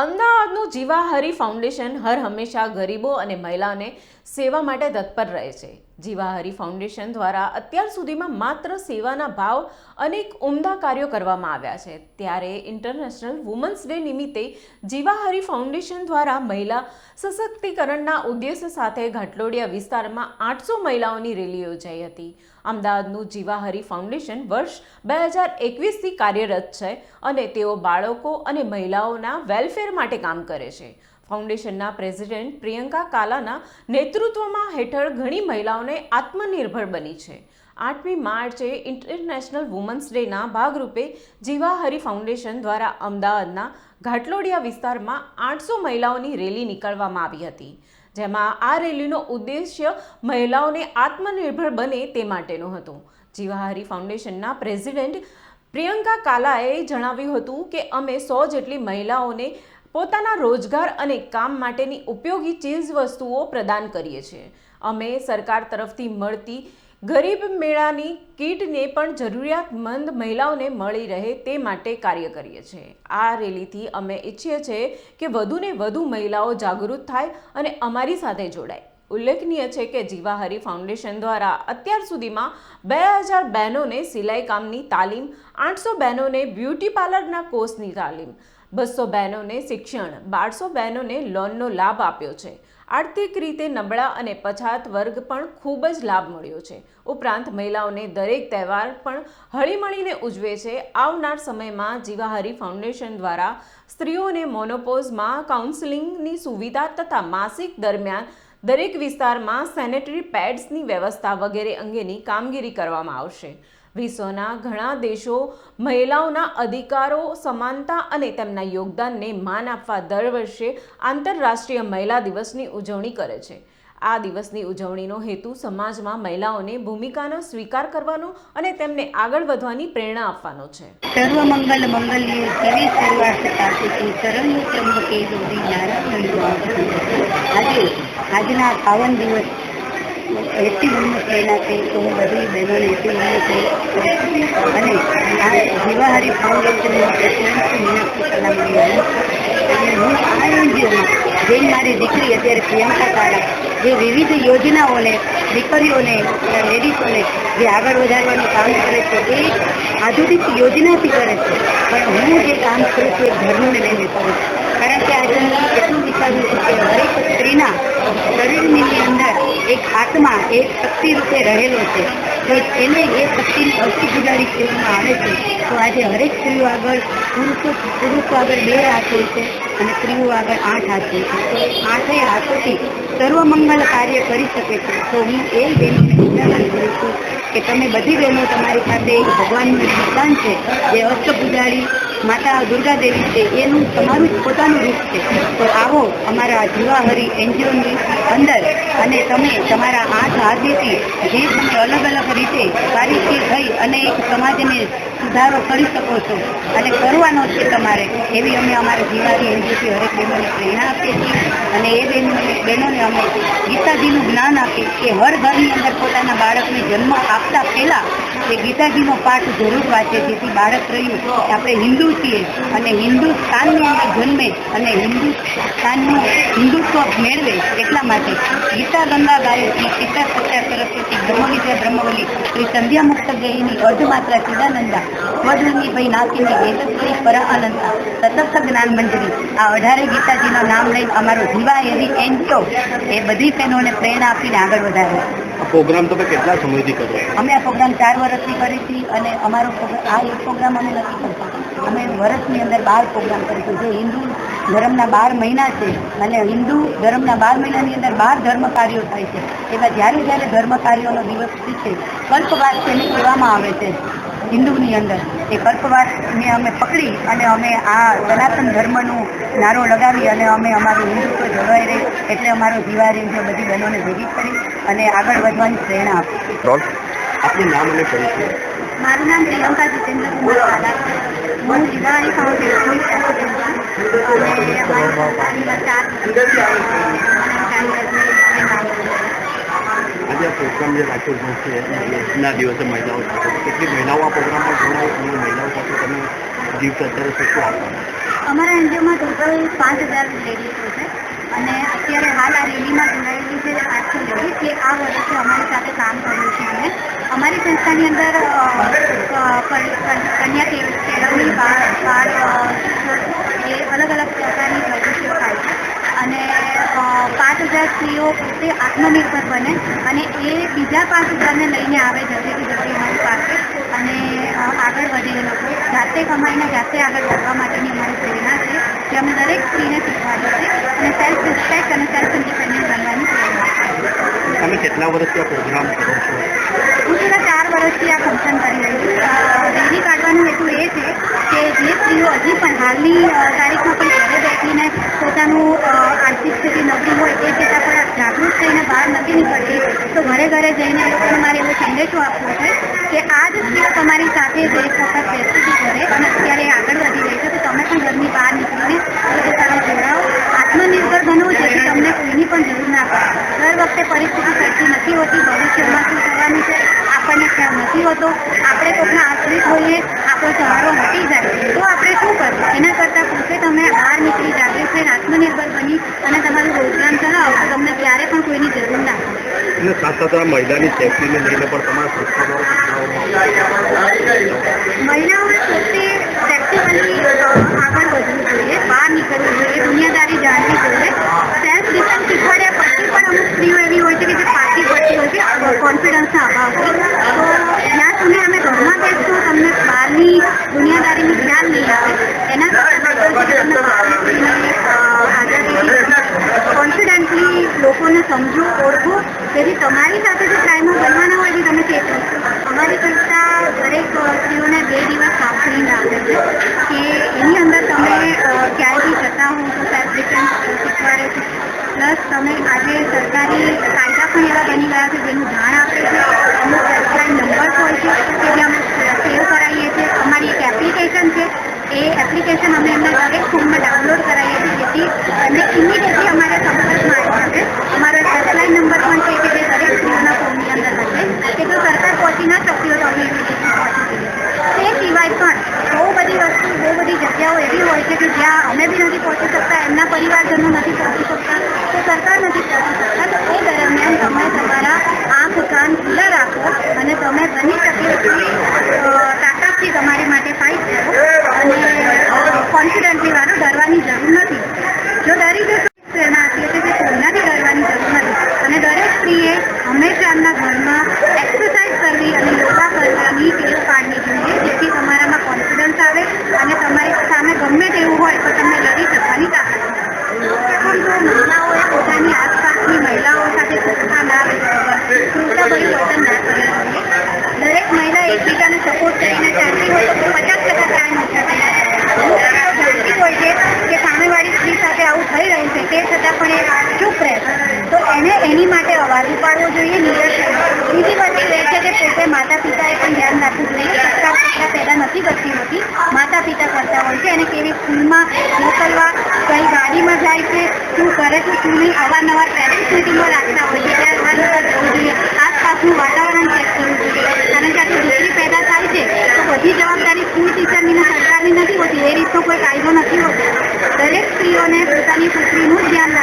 અમદાવાદનું જીવાહરી ફાઉન્ડેશન હર હંમેશા ગરીબો અને મહિલાઓને સેવા માટે તત્પર રહે છે. જીવાહરી ફાઉન્ડેશન દ્વારા અત્યાર સુધીમાં માત્ર સેવાના ભાવ અનેક ઉમદા કાર્યો કરવામાં આવ્યા છે. ત્યારે ઇન્ટરનેશનલ વુમન્સ ડે નિમિત્તે જીવાહરી ફાઉન્ડેશન દ્વારા મહિલા સશક્તિકરણના ઉદ્દેશ્ય સાથે ઘાટલોડિયા વિસ્તારમાં આઠસો મહિલાઓની રેલી યોજાઈ હતી. અમદાવાદનું જીવાહરી ફાઉન્ડેશન વર્ષ બે હજાર એકવીસથી કાર્યરત છે અને તેઓ બાળકો અને મહિલાઓના વેલફેર માટે કામ કરે છે. ફાઉન્ડેશનના પ્રેસિડેન્ટ પ્રિયંકા કાલાના નેતૃત્વમાં હેઠળ ઘણી મહિલાઓને આત્મનિર્ભર બની છે. આઠમી માર્ચે ઇન્ટરનેશનલ વુમન્સ ડેના ભાગરૂપે જીવાહરી ફાઉન્ડેશન દ્વારા અમદાવાદના ઘાટલોડિયા વિસ્તારમાં આઠસો મહિલાઓની રેલી નીકળવામાં આવી હતી, જેમાં આ રેલીનો ઉદ્દેશ્ય મહિલાઓને આત્મનિર્ભર બને તે માટેનો હતો. જીવાહરી ફાઉન્ડેશનના પ્રેસિડેન્ટ પ્રિયંકા કાલાએ જણાવ્યું હતું કે અમે સો જેટલી મહિલાઓને પોતાના રોજગાર અને કામ માટેની ઉપયોગી ચીજ વસ્તુઓ પ્રદાન કરીએ છીએ. અમે સરકાર તરફથી મળતી ગરીબ મેળાની કીટને પણ જરૂરિયાતમંદ મહિલાઓને મળી રહે તે માટે કાર્ય કરીએ છીએ. આ રેલીથી અમે ઈચ્છીએ છીએ કે વધુને વધુ મહિલાઓ જાગૃત થાય અને અમારી સાથે જોડાય. ઉલ્લેખનીય છે કે જીવાહરી ફાઉન્ડેશન દ્વારા અત્યાર સુધીમાં બે હજાર બહેનોને સિલાઈ કામની તાલીમ, આઠસો બહેનોને બ્યુટી પાર્લરના કોર્સની તાલીમ બસો બહેનોને શિક્ષણ, બારસો બહેનોને લોનનો લાભ આપ્યો છે. આર્થિક રીતે નબળા અને પછાત વર્ગ પણ ખૂબ જ લાભ મળ્યો છે. ઉપરાંત મહિલાઓને દરેક તહેવાર પણ હળીમળીને ઉજવે છે. આવનાર સમયમાં જીવાહરી ફાઉન્ડેશન દ્વારા સ્ત્રીઓને મોનોપોઝમાં કાઉન્સેલિંગની સુવિધા તથા માસિક દરમિયાન દરેક વિસ્તારમાં સેનેટરી પેડ્સની વ્યવસ્થા વગેરે અંગેની કામગીરી કરવામાં આવશે. વિશ્વના ઘણા દેશો મહિલાઓના અધિકારો, સમાનતા અને તેમના યોગદાનને માન આપવા દર વર્ષે આંતરરાષ્ટ્રીય મહિલા દિવસની ઉજવણી કરે છે. આ દિવસની ઉજવણીનો હેતુ સમાજમાં મહિલાઓને ભૂમિકાનો સ્વીકાર કરવાનો અને તેમને આગળ વધવાની પ્રેરણા આપવાનો છે. સર્વમંગલ મંગલ્ય શિવે સર્વાર્થ સાધિકે શરણ્ય ત્રંબકે ગૌરી નારાયણ આજે આજના પાવન દિવસ એસી ઉંમર છે તો હું બધી બહેનોને એસી થઈ અને આ જીવાહારી ફાઉન્ડેશનનો પ્રેસિડેન્ટ અને હું આ એનજીઓમાં જે મારી દીકરી અત્યારે પ્રિયંકા કાળા જે વિવિધ યોજનાઓને દીકરીઓને લેડીઝોને જે આગળ વધારવાનું કામ કરે છે એ આધુનિક યોજનાથી કરે છે પણ હું જે કામ કરું છું. એ ધર્મને લઈને કરું છું કારણ કે આજે એટલું વિચાર્યું છે કે હરેક સ્ત્રીના શરીરની અંદર એક આત્મા એક શક્તિ રૂપે રહેલો છે. તો એને એ શક્તિની અસ્થિ ગુજારી કહેવામાં આવે છે. તો આજે હરેક સ્ત્રીઓ આગળ પુરુષો પુરુષો આગળ બે હાથ હોય છે અને સ્ત્રીઓ આગળ આઠ હાથ હોય છે. તો એ આઠેય હાથોથી સર્વમંગલ કાર્ય કરી શકે છે. તો હું એ બહેનોને વિચારણા કરું છું કે તમે બધી બહેનો તમારી પાસે એક ભગવાનનું નિશાન છે. જે અષ્ટપૂજારી માતા દુર્ગા દેવી છે, એનું તમારું પોતાનું રૂપ છે. તો આવો અમારા જીવાહરી એનજીઓની અંદર અને તમે તમારા આઠ હાથેથી જે તમે અલગ અલગ રીતે કાર્યશીલ થઈ અને એક સમાજને સુધારો કરી શકો છો અને કરવાનો છે તમારે. એવી અમે અમારા જીવાહરી એનજીપી હરેક બહેનોને પ્રેરણા આપીએ છીએ અને એ બહેનોને બહેનોને અમે ગીતાજીનું જ્ઞાન આપીએ કે હર ઘરની અંદર પોતાના બાળકને જન્મ આપતા પહેલા એ ગીતાજીનો પાઠ જરૂર વાંચે. જેથી બાળક રહ્યું આપણે હિન્દુ છીએ અને હિન્દુસ્તાનની અંદર જન્મે અને હિન્દુસ્તાનનું હિન્દુત્વ મેળવે એટલા માટે ગીતા ગંગા ગાયત્રી પિતા સત્યા સરસ્વતી બ્રહ્મવિદ્યા બ્રહ્મવલી શ્રી સંધ્યા મુક્ત ગેહીની અર્ધમાત્રા ચિદાનંદા સ્વધર્મી ભાઈ નાસીની વેદસ્વરી પર આનંદા સતત જ્ઞાન મંજરી આ અઢારે ગીતાજીનું નામ લઈને અમારો જીવા એવી એનજીઓ એ બધી બહેનોને પ્રેરણા આપીને આગળ વધારે પ્રોગ્રામ તમે કેટલા સમયથી કરો અમે આ પ્રોગ્રામ ચાર વર્ષથી કરી હતી અને અમારો આ એક પ્રોગ્રામ અમે નથી કરતા. અમે વર્ષની અંદર બાર પ્રોગ્રામ કરીશું જે હિન્દુ ધર્મના બાર મહિના છે અને હિન્દુ ધર્મના બાર મહિનાની અંદર બાર ધર્મ કાર્યો થાય છે. એવા જ્યારે જ્યારે ધર્મ કાર્યોનો દિવસ છે કલ્પવાસ તેને કહેવામાં આવે છે. હિન્દુની અંદર. એ કલ્પવાસને અમે પકડી અને અમે આ સનાતન ધર્મનું નારો લગાવી અને અમે અમારું હિન્દુત્વ જળવાઈ રહી એટલે અમારો દિવાળી જે બધી બહેનોને ભેગી કરી અને આગળ વધવાની પ્રેરણા આપી. આપનું નામ અને પરિચય. મારું નામ પ્રિયંકા જીતેન્દ્ર કુમાર હું દિવાળી છું. અને આ પ્રોગ્રામ જે રાખ્યો છે દિવસે મહિલાઓ સાથે કેટલી મહિલાઓ આ પ્રોગ્રામમાં જોડાય અને મહિલાઓ સાથે તમે જીવતા અત્યારે શું આપવાના અમારા એનજીઓમાં ટોટલ પાંચ હજાર લેડીઝો છે. અને અત્યારે હાલ આ રેલીમાં જોડાયેલી છે આઠસો લેડીઝ કે આ વર્ષે અમારી સાથે કામ કર્યું છે અમે અમારી સંસ્થાની અંદર કન્યા કેળવણી બાળ એ અલગ અલગ પ્રકારની પ્રવૃત્તિઓ થાય છે. અને પાંચ હજાર સ્ત્રીઓ પોતે આત્મનિર્ભર બને અને એ બીજા પાંચ હજારને લઈને આવે જલ્દીથી જલ્દી અમારી પાસે અને આગળ વધે એ લોકો. જાતે કમાઈને જાતે આગળ વધવા માટેની અમારી પ્રેરણા છે, જે અમે દરેક સ્ત્રીને શીખવાડી છે અને સેલ્ફ રિસ્પેક્ટ અને સેલ્ફ ઇન્ડિપેન્ડન્ટ બનવાની પ્રેરણા છે. કેટલા વર્ષથી પ્રોગ્રામ કરો છો? હું છેલ્લા ચાર વર્ષથી આ ફંક્શન કરી રહી છું. રેલી કાઢવાનો હેતુ એ છે કે જે સ્ત્રીઓ હજી પણ હાલની તારીખમાં પણ ઘરે બેઠીને પોતાનું આર્થિક સ્થિતિ નબળી હોય એ છતાં પણ જાગૃત થઈને બહાર નથી નીકળતી, તો ઘરે ઘરે જઈને એ લોકોને મારે એવો સંદેશો આપવો છે કે આ જ સ્ત્રીઓ તમારી સાથે જે એક વખત બેસી હતી ઘરે અને અત્યારે આગળ વધી રહી છે, તો તમે પણ ઘરની બહાર નીકળીને લોકો જોડાઓ આત્મનિર્ભર બનવું જેથી તમને કોઈની પણ જરૂર ના પડે. વખતે પરિસ્થિતિ સરખી નથી હોતી, ભવિષ્યમાં શું કરવાનું છે આપણને ખ્યાલ નથી હોતો. આપણે કોઈના આશ્રિત હોઈએ, આપણો સહારો મટી જાય. તો આપણે શું કરવું? એના કરતાં પોતે તમે બહાર નીકળી જાગૃત થઈને આત્મનિર્ભર બની અને તમારું રોજગાર ચલાવો. તો તમને ક્યારે પણ કોઈની જરૂર ના પડે. સાથે મહિલાની સેફટીને લઈને પણ તમારા સંસ્થા દ્વારા જેથી તમારી સાથે જે ક્રાઇમો બનવાના હોય એ તમે ચેતવો અમારી સંસ્થા દરેક વ્યક્તિઓને બે દિવસ કાઉન્સિલિંગ આપે છે કે એની અંદર તમે અ, ક્યાંય બી જતા હો તો ફેબ્રિકન શીખવાડે છે. પ્લસ તમે આજે સરકારી કાયદા પણ એવા બની ગયા છે જેનું જાણ આપે છે. અમુક હેલ્પલાઇન નંબર હોય છે કે જે અમે સેવ કરાવીએ છીએ. અમારી એક એપ્લિકેશન છે. એ એપ્લિકેશન અમે એમના દરેક ફોનમાં ડાઉનલોડ કરાવીએ છીએ જેથી એમને ઇમિડિયેટલી અમારા સંપર્કમાં આવી શકે અમારો હેલ્પલાઇન નંબર પણ છે કે જે દરેક સ્ત્રીઓના ફોનની અંદર હશે કે જો સરકાર પહોંચી ના શકતી હોય તો અમે ઇમિડિયેટલી પહોંચી જઈએ તે સિવાય પણ બહુ બધી વસ્તુ બહુ બધી જગ્યાઓ એવી હોય છે કે જ્યાં અમે બી નથી પહોંચી શકતા એમના પરિવારજનો નથી પહોંચી શકતા તો સરકાર નથી પહોંચી શકતા તો એ દરમિયાન તમે તમારા આંખ કાન ખુલ્લા રાખો અને તમે બની શકે એટલી અ, તાકાતથી તમારી માટે ફાઇટ કરો અને કોન્ફિડન્ટલી વાળો ડરવાની જરૂર નથી જો ડરી જશો તો પ્રેરણા આપીએ છીએ કે કોઈનાથી ડરવાની જરૂર નથી અને દરેક સ્ત્રીએ હંમેશા એમના ઘરમાં એક્સરસાઇઝ કરવી અને યોગા કરવાની ટેવ પાડવી જોઈએ જેથી તમારામાં કોન્ફિડન્સ આવે અને તમારી સામે ગમે તેવું હોય તો તમને લડી શકવાની તાકાત મળે. પણ જો મહિલાઓએ પોતાની આસપાસની મહિલાઓ સાથે ક્રૂરતા ના દરેક મહિલા એકબીજાને સપોર્ટ કરીને ચાલતી હોય તો પચાસ ટકા ક્રાઇમ ઓછા છે કે સામેવાળી સ્ત્રી સાથે આવું થઈ રહ્યું છે તે છતાં પણ એ ચૂપ રહે તો એને એની માટે અવાજ ઉપાડવો જોઈએ નિર્દેશ બીજી વસ્તુ એ છે કે પોતે માતા પિતાએ પણ ધ્યાન રાખવું જોઈએ સત્તા પેદા નથી કરતી હોતી માતા પિતા કરતા હોય છે એને કેવી સ્કૂલમાં મોકલવા, કઈ ગાડીમાં જાય છે, શું કરે છે શું નહીં અવારનવાર પેરેન્ટ્સ મિટિંગમાં રાખતા હોય છે ત્યારે અવારનવાર જવું જોઈએ આસપાસનું વાતાવરણ ચેક કરવું જોઈએ કારણ કે આટલી દીકરી પેદા થાય છે તો બધી જવાબદારી સ્કૂલ ટીચરની ને સરકારની નથી હોતી એ રીતનો કોઈ કાયદો નથી હોતો દરેક સ્ત્રીઓને પોતાની